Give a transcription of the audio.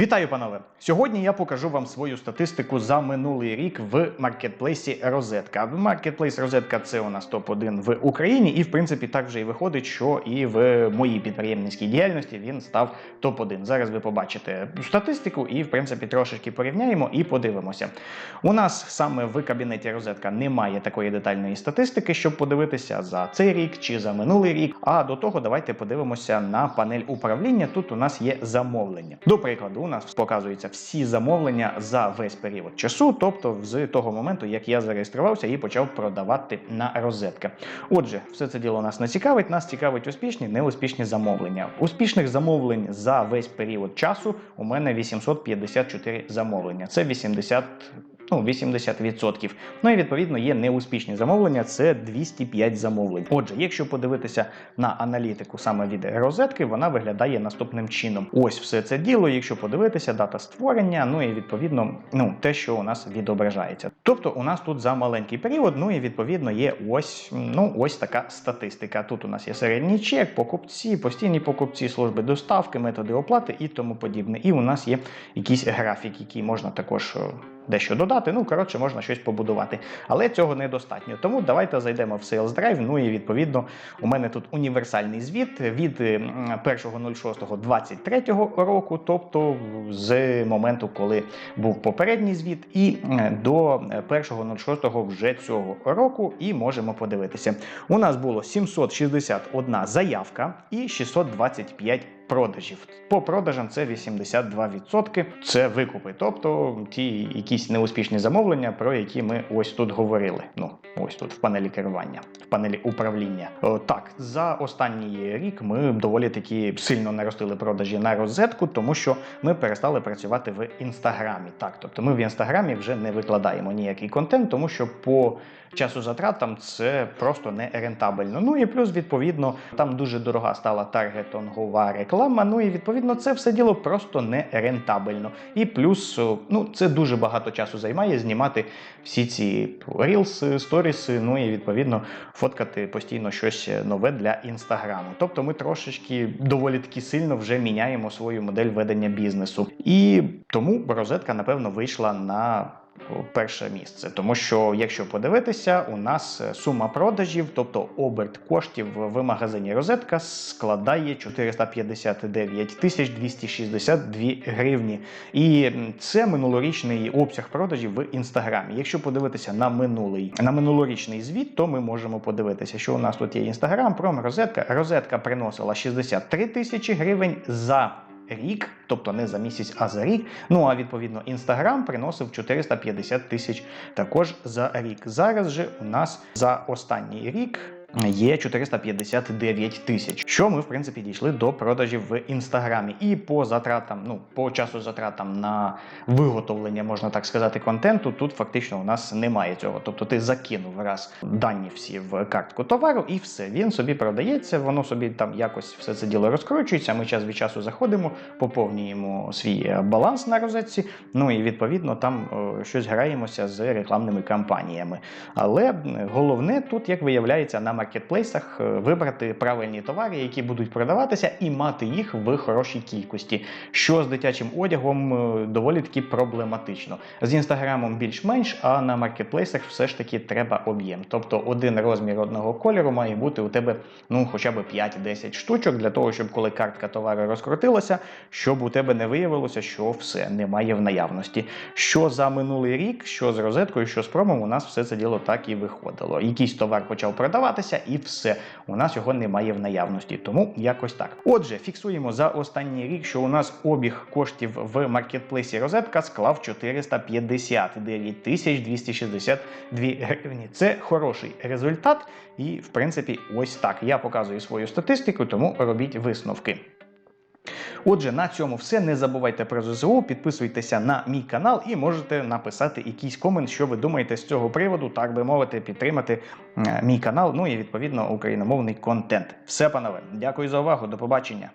Вітаю, панове! Сьогодні я покажу вам свою статистику за минулий рік в маркетплейсі Розетка. Маркетплейс Розетка це у нас топ-1 в Україні, і в принципі так вже і виходить, що і в моїй підприємницькій діяльності він став топ-1. Зараз ви побачите статистику, і в принципі трошечки порівняємо і подивимося. У нас саме в кабінеті Розетка немає такої детальної статистики, щоб подивитися за цей рік чи за минулий рік. А до того давайте подивимося на панель управління. Тут у нас є замовлення. До прикладу, нас показуються всі замовлення за весь період часу, тобто з того моменту, як я зареєструвався і почав продавати на розетка. Отже, все це діло нас не цікавить. Нас цікавить успішні, неуспішні замовлення. Успішних замовлень за весь період часу у мене 854 замовлення. Це 80 ну, 80%. Ну і відповідно є неуспішні замовлення, це 205 замовлень. Отже, якщо подивитися на аналітику саме від розетки, вона виглядає наступним чином. Ось все це діло. Якщо подивитися, дата створення, ну і відповідно, ну те, що у нас відображається. Тобто, у нас тут за маленький період, ну і відповідно є ось ну ось така статистика. Тут у нас є середній чек, покупці, постійні покупці, служби доставки, методи оплати і тому подібне. І у нас є якийсь графік, який можна також. Е, Дещо додати, ну коротше, можна щось побудувати, але цього недостатньо. Тому давайте зайдемо в Sales Drive. Ну і відповідно у мене тут універсальний звіт від е, м, 1.06.23 року, тобто з моменту, коли був попередній звіт, і е, до 1.06 вже цього року, і можемо подивитися. У нас було 761 заявка і 625 продажів. По продажам це 82%. Це викупи, тобто ті якісь неуспішні замовлення, про які ми ось тут говорили. Ну, ось тут в панелі керування, в панелі управління. О, так, за останній рік ми доволі таки сильно наростили продажі на розетку, тому що ми перестали працювати в інстаграмі. Так, тобто ми в інстаграмі вже не викладаємо ніякий контент, тому що по часу затратам це просто не рентабельно. Ну і плюс, відповідно, там дуже дорога стала таргетонгова реклама. Ну і відповідно це все діло просто не рентабельно. І плюс, ну це дуже багато часу займає знімати всі ці рілси, сторіси. Ну і відповідно фоткати постійно щось нове для інстаграму. Тобто ми трошечки доволі таки сильно вже міняємо свою модель ведення бізнесу. І тому розетка, напевно, вийшла на перше місце. Тому що, якщо подивитися, у нас е, сума продажів, тобто оберт коштів в магазині Розетка, складає 459 тисяч 262 гривні. І це минулорічний обсяг продажів в інстаграмі. Якщо подивитися на минулий на минулорічний звіт, то ми можемо подивитися, що у нас тут є інстаграм, пром розетка. Розетка приносила 63 тисячі гривень за рік, тобто не за місяць, а за рік. Ну а відповідно інстаграм приносив 450 тисяч також за рік. Зараз же у нас за останній рік. Є 459 тисяч, що ми в принципі дійшли до продажів в інстаграмі. І по затратам, ну по часу затратам на виготовлення, можна так сказати, контенту. Тут фактично у нас немає цього. Тобто ти закинув раз дані всі в картку товару, і все. Він собі продається, воно собі там якось все це діло розкручується. Ми час від часу заходимо, поповнюємо свій е, баланс на розетці. Ну і відповідно там е, щось граємося з рекламними кампаніями. Але головне тут, як виявляється, на маркетплейсах е, вибрати правильні товари, які будуть продаватися, і мати їх в хорошій кількості. Що з дитячим одягом е, доволі таки проблематично. З інстаграмом більш-менш, а на маркетплейсах все ж таки треба об'єм. Тобто один розмір одного кольору має бути у тебе ну хоча б 5-10 штучок для того, щоб коли картка товару розкрутилася, щоб у тебе не виявилося, що все немає в наявності. Що за минулий рік, що з розеткою, що з промом, у нас все це діло так і виходило. Якийсь товар почав продаватися, і все. У нас його немає в наявності. Тому якось так. Отже, фіксуємо за останній рік, що у нас обіг коштів в маркетплейсі розетка склав 459 тисяч 262 гривні. Це хороший результат, і в принципі, ось так. Я показую свою статистику, тому робіть висновки. Отже, на цьому все. Не забувайте про ЗСУ, підписуйтеся на мій канал і можете написати якийсь комент, що ви думаєте з цього приводу, так би мовити, підтримати мій канал, ну і відповідно україномовний контент. Все, панове, дякую за увагу, до побачення.